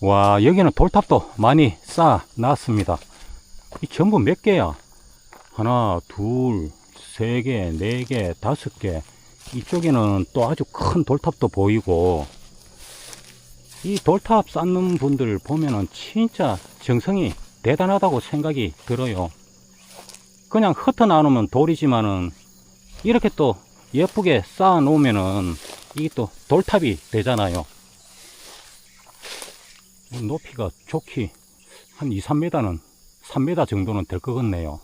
와, 여기는 돌탑도 많이 쌓아 놨습니다. 이 전부 몇 개야? 하나, 둘, 세 개, 네 개, 다섯 개. 이쪽에는 또 아주 큰 돌탑도 보이고, 이 돌탑 쌓는 분들 보면은 진짜 정성이 대단하다고 생각이 들어요. 그냥 흩어 놔놓으면 돌이지만은 이렇게 또 예쁘게 쌓아 놓으면은 이게 또 돌탑이 되잖아요. 높이가 좋기 한 2, 3m는 3m 정도는 될 것 같네요.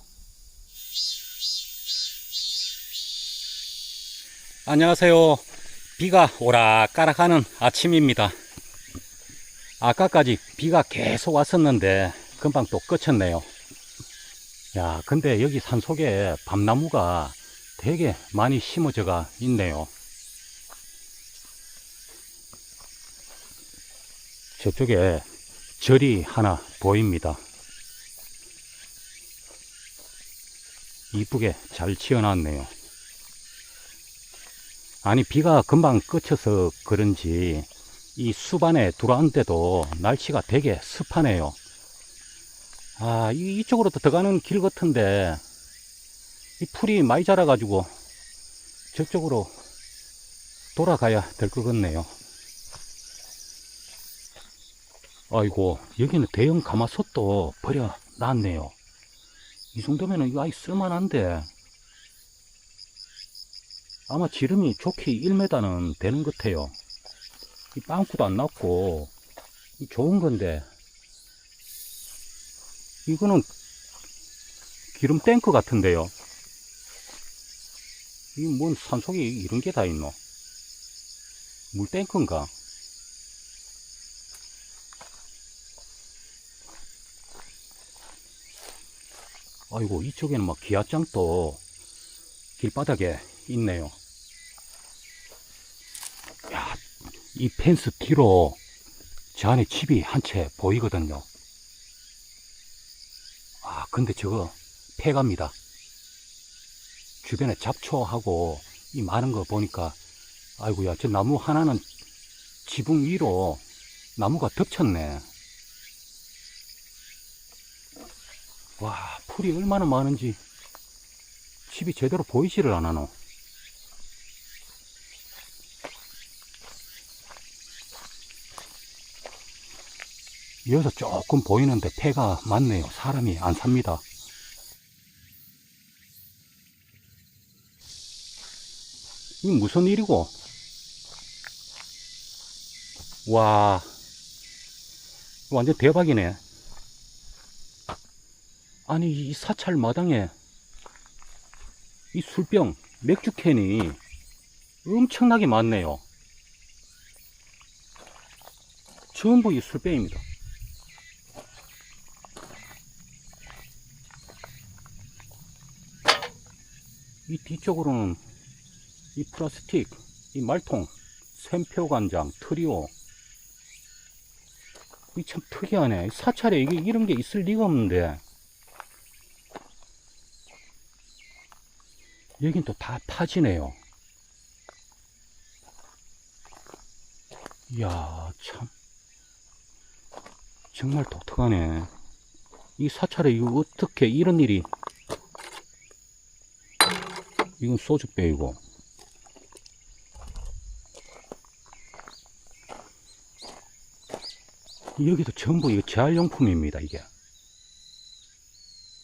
안녕하세요. 비가 오락가락하는 아침입니다. 아까까지 비가 계속 왔었는데 금방 또 그쳤네요. 야, 근데 여기 산속에 밤나무가 되게 많이 심어져가 있네요. 저쪽에 절이 하나 보입니다. 이쁘게 잘 지어놨네요. 아니, 비가 금방 그쳐서 그런지 이 숲안에 들어왔는데도 날씨가 되게 습하네요. 아, 이, 이쪽으로 또 들어가는 길 같은데 이 풀이 많이 자라가지고 저쪽으로 돌아가야 될 것 같네요. 아이고, 여기는 대형 가마솥도 버려놨네요. 이 정도면은 이거 아이 쓸만한데. 아마 지름이 좋게 1m는 되는 것 같아요. 이 빵꾸도 안 났고, 이 좋은 건데, 이거는 기름 탱크 같은데요. 이 뭔 산속에 이런 게 다 있노? 물 탱크인가? 아이고, 이쪽에는 막 기아장도 길바닥에 있네요. 야, 이 펜스 뒤로 저 안에 집이 한 채 보이거든요. 아, 근데 저거 폐가입니다. 주변에 잡초하고 이 많은 거 보니까 아이고야, 저 나무 하나는 지붕 위로 나무가 덮쳤네. 와, 풀이 얼마나 많은지 집이 제대로 보이지를 않아노. 여기서 조금 보이는데 폐가 많네요. 사람이 안 삽니다. 이 무슨 일이고? 와, 완전 대박이네. 아니, 이 사찰 마당에 이 술병, 맥주캔이 엄청나게 많네요. 전부 이 술병입니다. 이 뒤쪽으로는 이 플라스틱, 이 말통, 샘표 간장, 트리오. 이 참 특이하네. 사찰에 이게 이런 게 있을 리가 없는데. 여긴 또 다 파지네요. 이야, 참. 정말 독특하네. 이 사찰에 이거 어떻게 이런 일이. 이건 소주병이고. 여기도 전부 이거 재활용품입니다, 이게.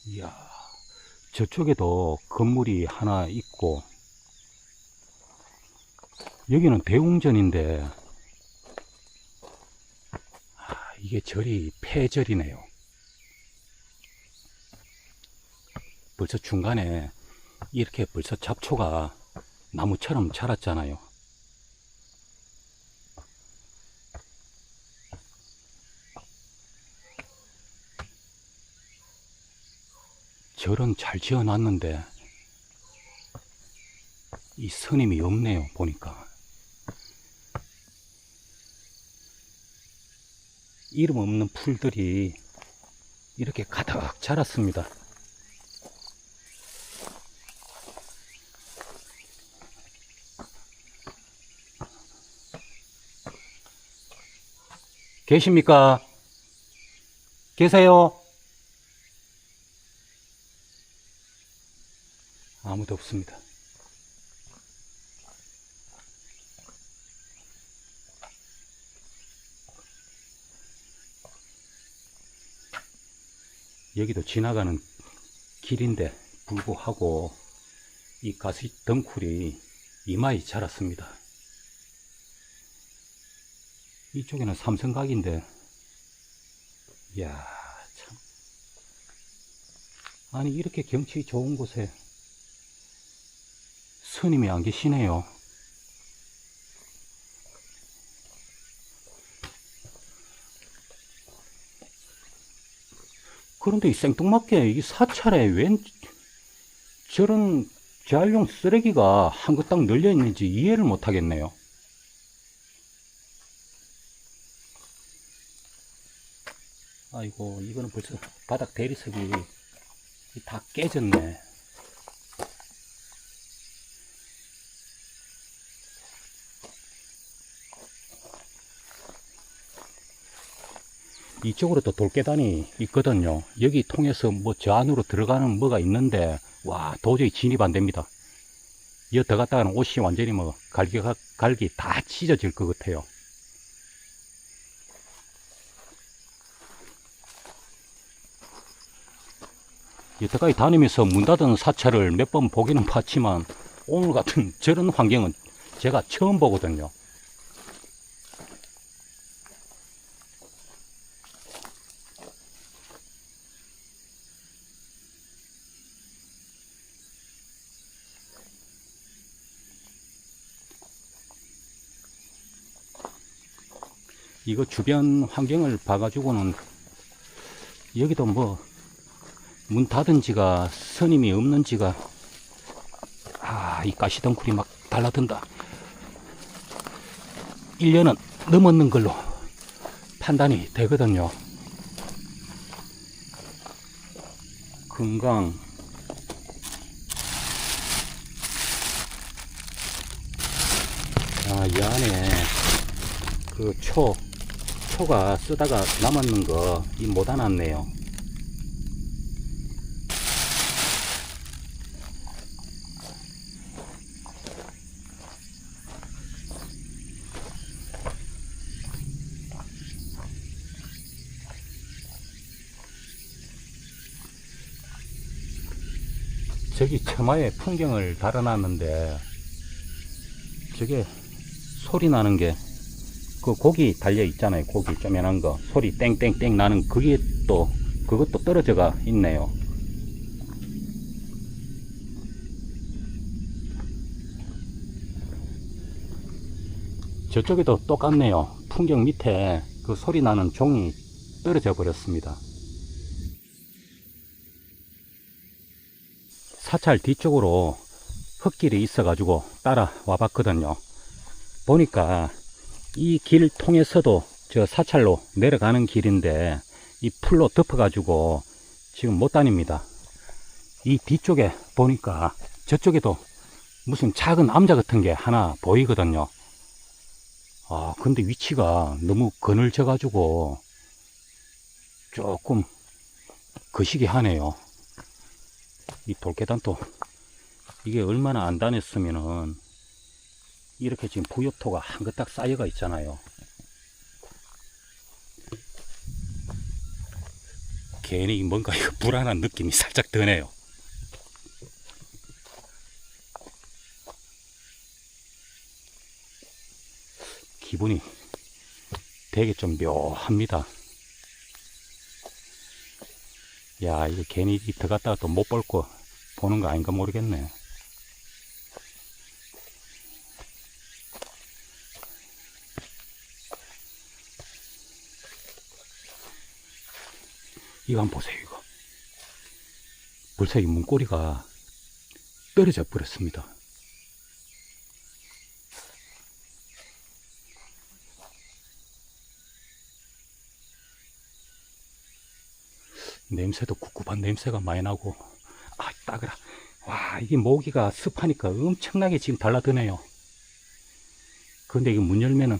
이야. 저쪽에도 건물이 하나 있고, 여기는 대웅전인데, 아, 이게 절이 폐절이네요. 벌써 중간에 이렇게 벌써 잡초가 나무처럼 자랐잖아요. 절은 잘 지어 놨는데 이 스님이 없네요 보니까 이름 없는 풀들이 이렇게 가득 자랐습니다 계십니까? 계세요? 아무도 없습니다. 여기도 지나가는 길인데 불구하고 이 가시 덩쿨이 이마에 자랐습니다. 이쪽에는 삼성각인데, 이야, 참. 아니, 이렇게 경치 좋은 곳에 스님이 안 계시네요. 그런데 이 생뚱맞게 이 사찰에 웬 저런 재활용 쓰레기가 한그딱 널려 있는지 이해를 못 하겠네요. 아이고, 이거는 벌써 바닥 대리석이 다 깨졌네. 이쪽으로 또 돌계단이 있거든요. 여기 통해서 뭐 저 안으로 들어가는 뭐가 있는데, 와, 도저히 진입 안 됩니다. 여 들어갔다가는 옷이 완전히 뭐, 갈기, 갈기 다 찢어질 것 같아요. 여태까지 다니면서 문 닫은 사찰을 몇 번 보기는 봤지만, 오늘 같은 저런 환경은 제가 처음 보거든요. 이거 주변 환경을 봐가지고는 여기도 뭐 문 닫은 지가 스님이 없는 지가 아 이 가시덩굴이 막 달라든다. 1년은 넘었는 걸로 판단이 되거든요. 금강. 아이 안에 그 초, 초가 쓰다가 남았는 거, 이 못 안았네요. 저기 처마에 풍경을 달아놨는데, 저게 소리 나는 게 그 고기 달려 있잖아요. 고기 쪼면한 거 소리 땡땡땡 나는 그게 또 그것도 떨어져가 있네요. 저쪽에도 똑같네요. 풍경 밑에 그 소리 나는 종이 떨어져 버렸습니다. 사찰 뒤쪽으로 흙길이 있어가지고 따라와 봤거든요. 보니까 이 길 통해서도 저 사찰로 내려가는 길인데 이 풀로 덮어 가지고 지금 못 다닙니다. 이 뒤쪽에 보니까 저쪽에도 무슨 작은 암자 같은 게 하나 보이거든요. 아, 근데 위치가 너무 그늘져 가지고 조금 거시기 하네요. 이 돌계단도 이게 얼마나 안 다녔으면은 이렇게 지금 부엽토가 한 그딱 쌓여가 있잖아요. 괜히 뭔가 이거 불안한 느낌이 살짝 드네요. 기분이 되게 좀 묘합니다. 야, 이거 괜히 들어갔다가 또못볼거 보는 거 아닌가 모르겠네. 이거 한번 보세요, 이거. 벌써 이 문고리가 떨어져 버렸습니다. 냄새도 꿉꿉한 냄새가 많이 나고, 아, 따그라. 와, 이게 모기가 습하니까 엄청나게 지금 달라드네요. 근데 이거 문 열면은,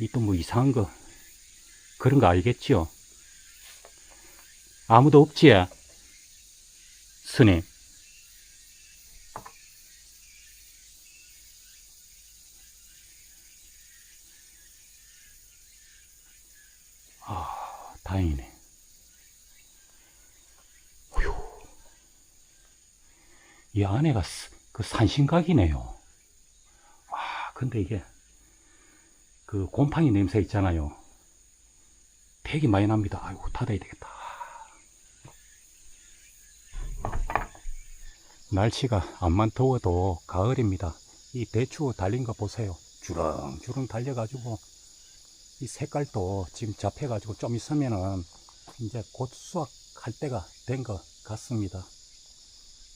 이 또 뭐 이상한 거 그런 거 알겠지요? 아무도 없지? 스님. 아, 다행이네. 휴. 이 안에가 스- 그 산신각이네요. 아, 근데 이게 그 곰팡이 냄새 있잖아요. 되게 많이 납니다. 아이고, 닫아야 되겠다. 날씨가 암만 더워도 가을입니다. 이 대추 달린 거 보세요. 주렁주렁 달려가지고 이 색깔도 지금 잡혀가지고 좀 있으면은 이제 곧 수확할 때가 된 것 같습니다.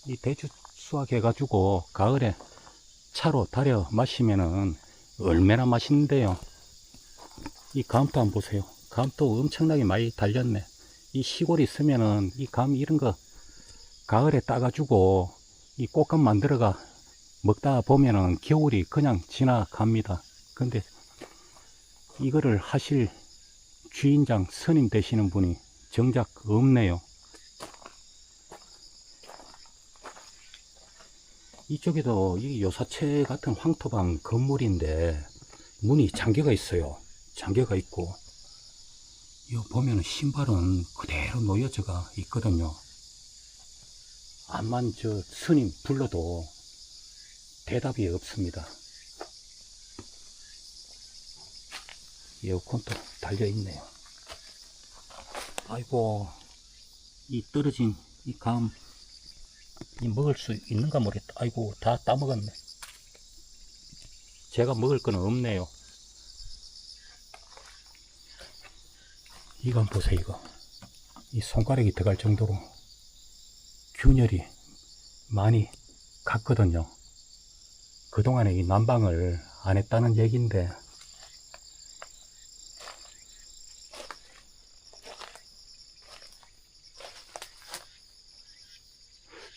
이 대추 수확해가지고 가을에 차로 달여 마시면은 얼마나 맛있는데요. 이 감도 한번 보세요. 감도 엄청나게 많이 달렸네. 이 시골에 있으면은 이 감 이런 거 가을에 따가지고 이 꽃감 만들어가 먹다 보면은 겨울이 그냥 지나갑니다. 근데 이거를 하실 주인장 스님 되시는 분이 정작 없네요. 이쪽에도 이 요사체 같은 황토방 건물인데 문이 잠겨가 있어요. 잠겨가 있고 이 보면 신발은 그대로 놓여져가 있거든요. 암만 저 스님 불러도 대답이 없습니다. 에어컨도 달려 있네요. 아이고 이 떨어진 이 감 이 먹을 수 있는가 모르겠다. 아이고 다 따먹었네. 제가 먹을 거는 없네요. 이건 보세요 이거. 이 손가락이 들어갈 정도로 균열이 많이 갔거든요. 그동안에 이 난방을 안 했다는 얘기인데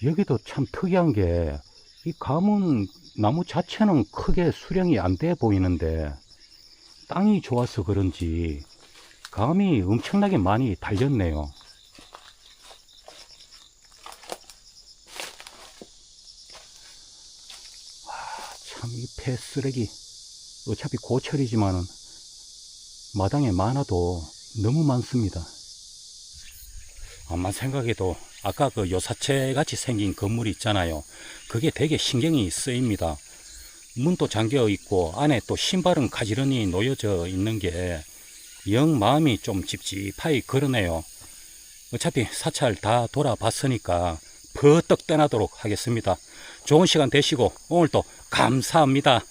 여기도 참 특이한 게 이 가문 나무 자체는 크게 수령이 안 돼 보이는데 땅이 좋아서 그런지 감이 엄청나게 많이 달렸네요. 참 이 폐 쓰레기 어차피 고철이지만은 마당에 많아도 너무 많습니다. 암만 생각해도 아까 그 요사체 같이 생긴 건물이 있잖아요. 그게 되게 신경이 쓰입니다. 문도 잠겨 있고 안에 또 신발은 가지런히 놓여져 있는 게 영 마음이 좀 찝찝하이 그러네요. 어차피 사찰 다 돌아봤으니까 버떡 떠나도록 하겠습니다. 좋은 시간 되시고 오늘도 감사합니다.